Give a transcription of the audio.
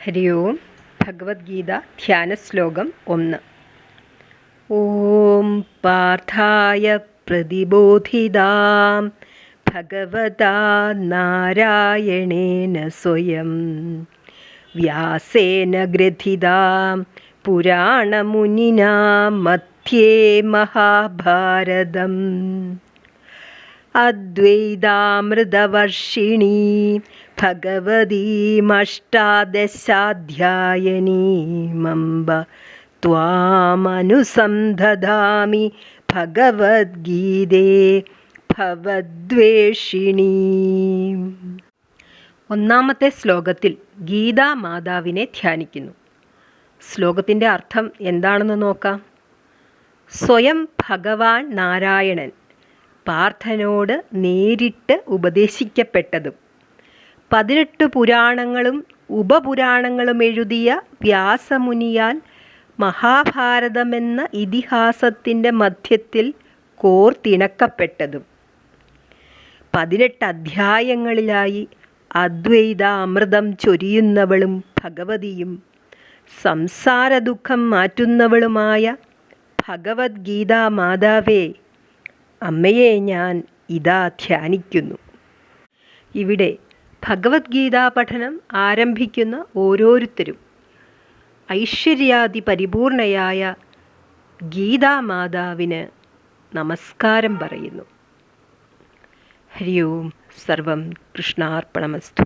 ഹരി ഓം ഭഗവത്ഗീത ധ്യാന ശ്ലോകം ഒന്ന്. ഓം പാർത്ഥായ പ്രതിബോധിതാം ഭഗവതാ നാരായണേന സ്വയം വ്യാസേന ഗ്രഥിതാം പുരാണമുനിനാ മധ്യേ മഹാഭാരതം അദ്വൈതാമൃതവർഷിണീ ഭഗവതീമഷ്ടാദശാധ്യായനീമംബ ത്വാമനുസന്ധദാമി ഭഗവത്ഗീതേ ഭവദ്വേഷിണി. ഒന്നാമത്തെ ശ്ലോകത്തിൽ ഗീതാ മാതാവിനെ ധ്യാനിക്കുന്നു. ശ്ലോകത്തിന്റെ അർത്ഥം എന്താണെന്ന് നോക്കാം. സ്വയം ഭഗവാൻ നാരായണൻ പാർത്ഥനോട് നേരിട്ട് ഉപദേശിക്കപ്പെട്ടതും പതിനെട്ട് പുരാണങ്ങളും ഉപപുരാണങ്ങളും എഴുതിയ വ്യാസമുനിയാൽ മഹാഭാരതമെന്ന ഇതിഹാസത്തിന്റെ മധ്യത്തിൽ കോർത്തിണക്കപ്പെട്ടതും പതിനെട്ട് അധ്യായങ്ങളിലായി അദ്വൈത അമൃതം ചൊരിയുന്നവളും ഭഗവതിയും സംസാര ദുഃഖം മാറ്റുന്നവളുമായ ഭഗവത്ഗീതാ മാതാവേ അമ്മയെ ഞാൻ ഇതാ ധ്യാനിക്കുന്നു. ഇവിടെ ഭഗവത്ഗീതാ പഠനം ആരംഭിക്കുന്ന ഓരോരുത്തരും ഐശ്വര്യാദി പരിപൂർണയായ ഗീതാമാതാവിന് നമസ്കാരം പറയുന്നു. ഹരി ഓം സർവം കൃഷ്ണാർപ്പണമസ്തു.